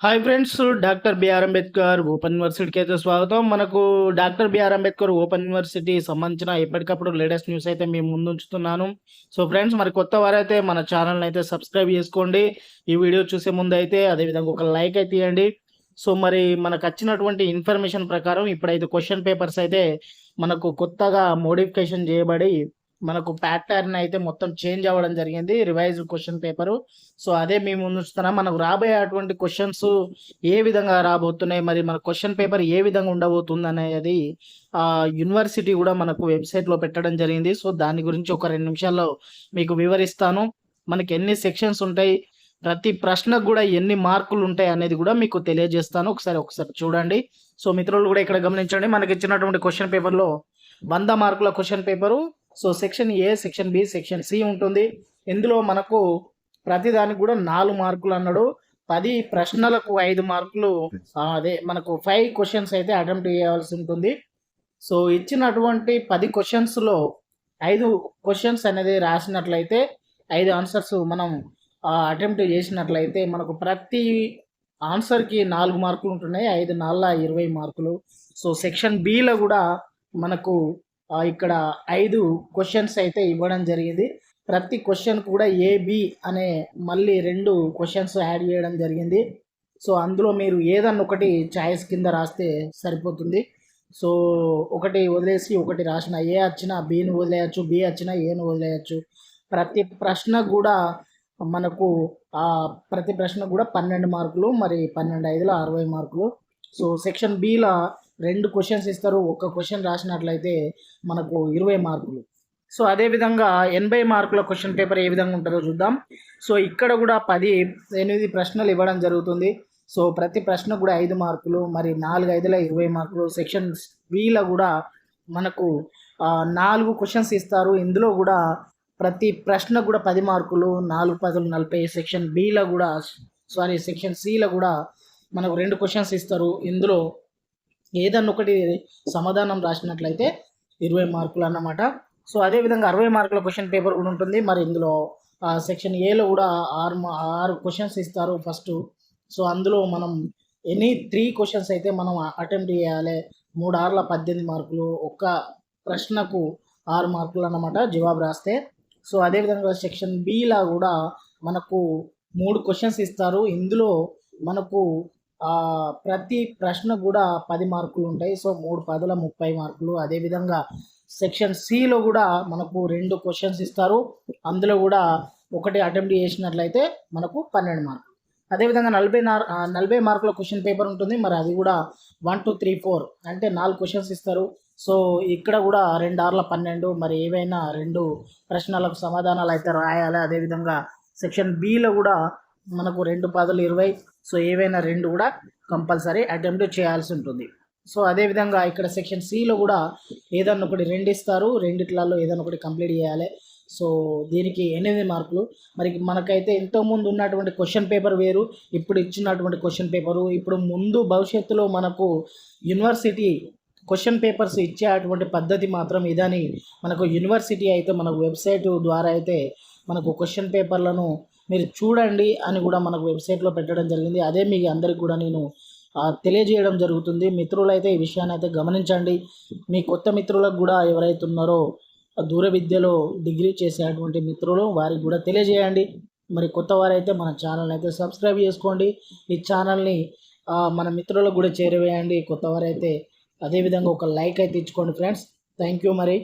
Hi friends doctor B R Ambedkar open యూనివర్సిటీకి అయితే స్వాగతం. మనకు doctor B R Ambedkar open university సంబంధించిన ఎప్పటికప్పుడు లేటెస్ట్ న్యూస్ అయితే మేము ముందు ఉంచుతున్నాను సో ఫ్రెండ్స్ మరి కొత్త వారైతే మన ఛానల్ అయితే సబ్స్క్రైబ్ చేసుకోండి. ఈ వీడియో చూసే ముందు అయితే అదేవిధంగా ఒక లైక్ అయితే ఇవ్వండి. సో మరి మనకు వచ్చినటువంటి ఇన్ఫర్మేషన్ ప్రకారం ఇప్పుడైతే క్వశ్చన్ పేపర్స్ అయితే మనకు కొత్తగా మోడిఫికేషన్ చేయబడి మనకు ప్యాటర్న్ అయితే మొత్తం చేంజ్ అవ్వడం జరిగింది. రివైజ్ క్వశ్చన్ పేపరు సో అదే మేము ఉంచుతున్నాం మనకు రాబోయేటువంటి క్వశ్చన్స్ ఏ విధంగా రాబోతున్నాయి? మరి మన క్వశ్చన్ పేపర్ ఏ విధంగా ఉండబోతుంది అనేది ఆ యూనివర్సిటీ కూడా మనకు వెబ్సైట్లో పెట్టడం జరిగింది. సో దాని గురించి ఒక రెండు నిమిషాల్లో మీకు వివరిస్తాను. మనకి ఎన్ని సెక్షన్స్ ఉంటాయి? ప్రతి ప్రశ్నకు కూడా ఎన్ని మార్కులు ఉంటాయి అనేది కూడా మీకు తెలియజేస్తాను. ఒకసారి ఒకసారి చూడండి. సో మిత్రులు కూడా ఇక్కడ గమనించండి. మనకి ఇచ్చినటువంటి క్వశ్చన్ పేపర్లో వంద మార్కుల question paper so section A section B section C ఉంటుంది. ఇందులో మనకు ప్రతిదానికి కూడా నాలుగు మార్కులు అన్నాడు. పది ప్రశ్నలకు ఐదు మార్కులు అదే మనకు ఫైవ్ క్వశ్చన్స్ అయితే అటెంప్ట్ చేయాల్సి ఉంటుంది. సో ఇచ్చినటువంటి పది క్వశ్చన్స్లో ఐదు క్వశ్చన్స్ అనేది రాసినట్లయితే ఐదు ఆన్సర్స్ మనం అటెంప్ట్ చేసినట్లయితే మనకు ప్రతి ఆన్సర్కి నాలుగు మార్కులు ఉంటున్నాయి. ఐదు నాలుగు ఇరవై మార్కులు. సో సెక్షన్ బిలో కూడా మనకు ఇక్కడ ఐదు క్వశ్చన్స్ అయితే ఇవ్వడం జరిగింది. ప్రతి క్వశ్చన్ కూడా ఏబి అనే మళ్ళీ రెండు క్వశ్చన్స్ యాడ్ చేయడం జరిగింది. సో అందులో మీరు ఏదన్నా ఒకటి ఛాయిస్ కింద రాస్తే సరిపోతుంది. సో ఒకటి వదిలేసి ఒకటి రాసిన ఏ వచ్చినా బిని వదిలేయచ్చు బి వచ్చినా ఏను వదిలేయచ్చు. ప్రతి ప్రశ్న కూడా మనకు ఆ ప్రతి ప్రశ్న కూడా పన్నెండు మార్కులు మరి పన్నెండు ఐదులో అరవై మార్కులు. సో సెక్షన్ బిలో రెండు క్వశ్చన్స్ ఇస్తారు ఒక క్వశ్చన్ రాసినట్లయితే మనకు ఇరవై మార్కులు. సో అదేవిధంగా ఎనభై మార్కుల క్వశ్చన్ పేపర్ ఏ విధంగా ఉంటుందో చూద్దాం. సో ఇక్కడ కూడా పది ఎనిమిది ప్రశ్నలు ఇవ్వడం జరుగుతుంది. సో ప్రతి ప్రశ్న కూడా ఐదు మార్కులు మరి నాలుగు ఐదుల ఇరవై మార్కులు సెక్షన్ బిలో కూడా మనకు నాలుగు క్వశ్చన్స్ ఇస్తారు. ఇందులో కూడా ప్రతి ప్రశ్న కూడా పది మార్కులు నాలుగు పదులు నలభై సెక్షన్ బిలో కూడా సారీ సెక్షన్ సిలో కూడా మనకు రెండు క్వశ్చన్స్ ఇస్తారు. ఇందులో ఏదన్నా ఒకటి సమాధానం రాసినట్లయితే ఇరవై మార్కులు అన్నమాట. సో అదేవిధంగా అరవై మార్కుల క్వశ్చన్ పేపర్ కూడా ఉంటుంది. మరి ఇందులో సెక్షన్ ఏలో కూడా ఆరు ఆరు క్వశ్చన్స్ ఇస్తారు ఫస్ట్ సో అందులో మనం ఎనీ త్రీ క్వశ్చన్స్ అయితే మనం అటెంప్ట్ చేయాలి. మూడు ఆరుల పద్దెనిమిది మార్కులు ఒక్క ప్రశ్నకు ఆరు మార్కులు అన్నమాట జవాబు రాస్తే. సో అదేవిధంగా సెక్షన్ బిలా కూడా మనకు మూడు క్వశ్చన్స్ ఇస్తారు. ఇందులో మనకు ప్రతి ప్రశ్న కూడా పది మార్కులు ఉంటాయి. సో మూడు పదుల ముప్పై మార్కులు. అదేవిధంగా సెక్షన్ సిలో కూడా మనకు రెండు క్వశ్చన్స్ ఇస్తారు. అందులో కూడా ఒకటి అటెంప్ట్ చేసినట్లయితే మనకు పన్నెండు మార్కులు. అదేవిధంగా నలభై నార్ నలభై మార్కుల క్వశ్చన్ పేపర్ ఉంటుంది. మరి అది కూడా వన్ టూ త్రీ ఫోర్ అంటే నాలుగు క్వశ్చన్స్ ఇస్తారు. సో ఇక్కడ కూడా రెండు ఆర్ల పన్నెండు. మరి ఏవైనా రెండు ప్రశ్నలకు సమాధానాలు అయితే రాయాలి. అదేవిధంగా సెక్షన్ బిలో కూడా మనకు రెండు పదులు ఇరవై సో ఏవైనా రెండు కూడా కంపల్సరీ అటెంప్ట్ చేయాల్సి ఉంటుంది. సో అదేవిధంగా ఇక్కడ సెక్షన్ సిలో కూడా ఏదన్నా ఒకటి రెండు ఇస్తారు రెండిట్లలో ఏదన్నా ఒకటి కంప్లీట్ చేయాలి. సో దీనికి ఎనిమిది మార్కులు. మరి మనకైతే ఇంతకుముందు ఉన్నటువంటి క్వశ్చన్ పేపర్ వేరు ఇప్పుడు ఇచ్చినటువంటి క్వశ్చన్ పేపరు ఇప్పుడు ముందు భవిష్యత్తులో మనకు యూనివర్సిటీ క్వశ్చన్ పేపర్స్ ఇచ్చేటువంటి పద్ధతి మాత్రం ఇదని మనకు యూనివర్సిటీ అయితే మనకు వెబ్సైట్ ద్వారా అయితే మనకు క్వశ్చన్ పేపర్లను మీరు చూడండి అని కూడా మనకు వెబ్సైట్లో పెట్టడం జరిగింది. అదే మీ అందరికి కూడా నేను తెలియజేయడం జరుగుతుంది. మిత్రులైతే ఈ విషయాన్ని అయితే గమనించండి. మీ కొత్త మిత్రులకు కూడా ఎవరైతే ఉన్నారో దూర విద్యలో డిగ్రీ చేసేటువంటి మిత్రులు వారికి కూడా తెలియజేయండి. మరి కొత్త వారైతే మన ఛానల్ అయితే సబ్స్క్రైబ్ చేసుకోండి. ఈ ఛానల్ని మన మిత్రులకు కూడా చేరవేయండి. కొత్త వారైతే అదేవిధంగా ఒక లైక్ అయితే ఇచ్చుకోండి ఫ్రెండ్స్. థ్యాంక్ యూ మరి.